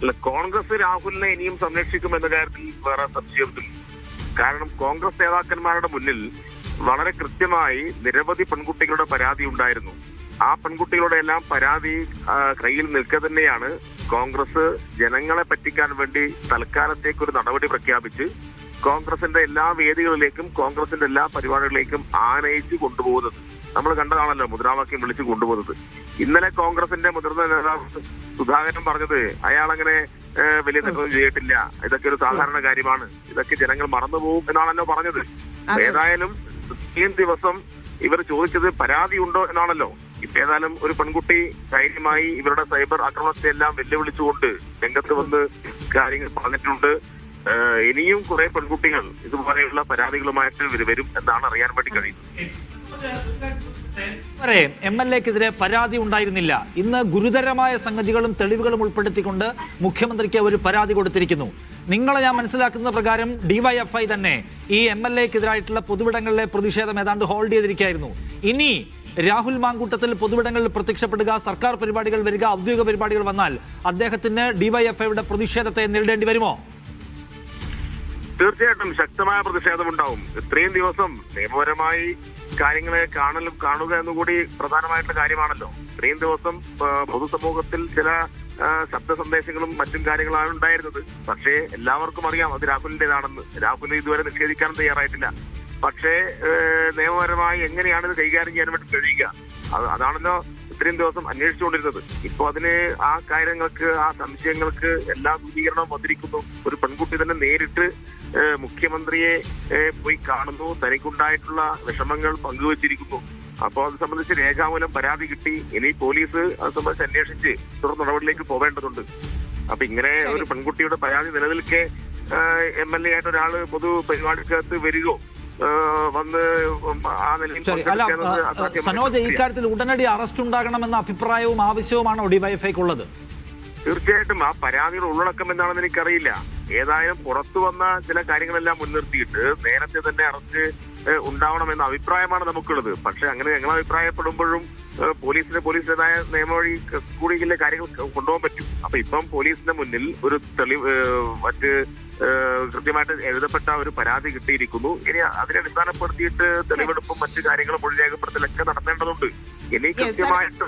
അല്ല കോൺഗ്രസ് രാഹുലിനെ ഇനിയും സംരക്ഷിക്കും എന്ന കാര്യത്തിൽ വേറെ സംശയമില്ല കാരണം കോൺഗ്രസ് നേതാക്കന്മാരുടെ മുന്നിൽ വളരെ കൃത്യമായി നിരവധി പെൺകുട്ടികളുടെ പരാതി ഉണ്ടായിരുന്നു. ആ പെൺകുട്ടികളുടെ എല്ലാം പരാതി കയ്യിൽ നിൽക്കെ തന്നെയാണ് കോൺഗ്രസ് ജനങ്ങളെ പറ്റിക്കാൻ വേണ്ടി തൽക്കാലത്തേക്ക് ഒരു നടപടി പ്രഖ്യാപിച്ച് കോൺഗ്രസിന്റെ എല്ലാ വേദികളിലേക്കും കോൺഗ്രസിന്റെ എല്ലാ പരിപാടികളിലേക്കും ആനയിച്ച് കൊണ്ടുപോകുന്നത്. നമ്മൾ കണ്ടതാണല്ലോ മുദ്രാവാക്യം വിളിച്ചു കൊണ്ടുപോകുന്നത്. ഇന്നലെ കോൺഗ്രസിന്റെ മുതിർന്ന നേതാവ് സുധാകരൻ പറഞ്ഞത് അയാളങ്ങനെ വലിയ തെറ്റൊന്നും ചെയ്തിട്ടില്ല. ഇതൊക്കെ ഒരു സാധാരണ കാര്യമാണ്. ഇതൊക്കെ ജനങ്ങൾ മറന്നുപോകും എന്നാണല്ലോ പറഞ്ഞത്. ഏതായാലും ഇത്രയും ദിവസം ഇവർ ചോദിച്ചത് പരാതി ഉണ്ടോ എന്നാണല്ലോ. ഇപ്പൊ ഏതായാലും ഒരു പെൺകുട്ടി ധൈര്യമായി ഇവരുടെ സൈബർ ആക്രമണത്തെ എല്ലാം വെല്ലുവിളിച്ചുകൊണ്ട് രംഗത്ത് വന്ന് കാര്യങ്ങൾ പറഞ്ഞിട്ടുണ്ട്. ഇനിയും കുറെ പെൺകുട്ടികൾ ഇതുപോലെയുള്ള പരാതികളുമായിട്ട് വരും എന്നാണ് അറിയാൻ വേണ്ടി കഴിയുന്നത്. എം എൽ എക്കെതിരെ പരാതി ഉണ്ടായിരുന്നില്ല. ഇന്ന് ഗുരുതരമായ സംഗതികളും തെളിവുകളും ഉൾപ്പെടുത്തിക്കൊണ്ട് മുഖ്യമന്ത്രിക്ക് ഒരു പരാതി കൊടുത്തിരിക്കുന്നു. നിങ്ങളെ ഞാൻ മനസ്സിലാക്കുന്ന പ്രകാരം ഡിവൈഎഫ്ഐ തന്നെ ഈ എം എൽ എക്കെതിരായിട്ടുള്ള പൊതുവിടങ്ങളിലെ പ്രതിഷേധം ഏതാണ്ട് ഹോൾഡ് ചെയ്തിരിക്കുകയായിരുന്നു. ഇനി രാഹുൽ മാങ്കൂട്ടത്തിൽ പൊതുവിടങ്ങളിൽ പ്രത്യക്ഷപ്പെടുക സർക്കാർ പരിപാടികൾ വരിക ഔദ്യോഗിക പരിപാടികൾ വന്നാൽ അദ്ദേഹത്തിന് ഡിവൈഎഫ്ഐയുടെ പ്രതിഷേധത്തെ നേരിടേണ്ടി വരുമോ? തീർച്ചയായിട്ടും ശക്തമായ പ്രതിഷേധമുണ്ടാവും ഇത്രയും ദിവസം നിയമപരമായി കാര്യങ്ങളെ കാണലും കാണുക എന്നുകൂടി പ്രധാനമായിട്ടുള്ള കാര്യമാണല്ലോ. ഇത്രയും ദിവസം പൊതുസമൂഹത്തിൽ ചില ശബ്ദ സന്ദേശങ്ങളും മറ്റും കാര്യങ്ങളാണ് ഉണ്ടായിരുന്നത്. പക്ഷേ എല്ലാവർക്കും അറിയാം അത് രാഹുലിന്റേതാണെന്ന്. രാഹുൽ ഇതുവരെ നിഷേധിക്കാൻ തയ്യാറായിട്ടില്ല. പക്ഷേ നിയമപരമായി എങ്ങനെയാണ് ഇത് കൈകാര്യം ചെയ്യാൻ വേണ്ടി കഴിയുക അത് അതാണല്ലോ ഇത്രയും ദിവസം അന്വേഷിച്ചുകൊണ്ടിരുന്നത്. ഇപ്പൊ അതിന് ആ കാര്യങ്ങൾക്ക് ആ സംശയങ്ങൾക്ക് എല്ലാ ദൂരീകരണവും വന്നിരിക്കുന്നു. ഒരു പെൺകുട്ടി തന്നെ നേരിട്ട് മുഖ്യമന്ത്രിയെ പോയി കാണുന്നു. തനിക്കുണ്ടായിട്ടുള്ള വിഷമങ്ങൾ പങ്കുവച്ചിരിക്കുന്നു. അപ്പോൾ അത് സംബന്ധിച്ച് രേഖാമൂലം പരാതി കിട്ടി. ഇനി പോലീസ് അത് സംബന്ധിച്ച് അന്വേഷിച്ച് തുടർ നടപടിയിലേക്ക് പോവേണ്ടതുണ്ട്. അപ്പൊ ഇങ്ങനെ ഒരു പെൺകുട്ടിയുടെ പരാതി നിലനിൽക്കെ എം എൽ എ ആയിട്ട് ഒരാൾ പൊതു പരിപാടിക്കകത്ത് വരികയോ വന്ന് ആ നിലയിൽ സനോജ്. ഇക്കാര്യത്തിൽ ഉടനടി അറസ്റ്റ് ഉണ്ടാകണമെന്ന അഭിപ്രായവും ആവശ്യവുമാണോ ഡിവൈഎഫ്ഐക്കുള്ളത്? തീർച്ചയായിട്ടും ആ പരാതിയുടെ ഉള്ളടക്കം എന്താണെന്ന് എനിക്കറിയില്ല. ഏതായാലും പുറത്തു വന്ന ചില കാര്യങ്ങളെല്ലാം മുൻനിർത്തിയിട്ട് നേരത്തെ തന്നെ അറസ്റ്റ് ഉണ്ടാവണമെന്ന അഭിപ്രായമാണ് നമുക്കുള്ളത്. പക്ഷെ അങ്ങനെ ഞങ്ങൾ അഭിപ്രായപ്പെടുമ്പോഴും പോലീസിന് പോലീസിന്റേതായ നിയമവഴി കൂടി കൂടിയുള്ള കാര്യങ്ങൾ കൊണ്ടുപോകാൻ പറ്റും. അപ്പൊ ഇപ്പം പോലീസിന്റെ മുന്നിൽ ഒരു തെളിവ് മറ്റ് കൃത്യമായിട്ട് എഴുതപ്പെട്ട ഒരു പരാതി കിട്ടിയിരിക്കുന്നു. ഇനി അതിനെ അടിസ്ഥാനപ്പെടുത്തിയിട്ട് തെളിവെടുപ്പും മറ്റു കാര്യങ്ങളും മൊഴി രേഖപ്പെടുത്തലൊക്കെ നടത്തേണ്ടതുണ്ട്. ഇനി കൃത്യമായിട്ട്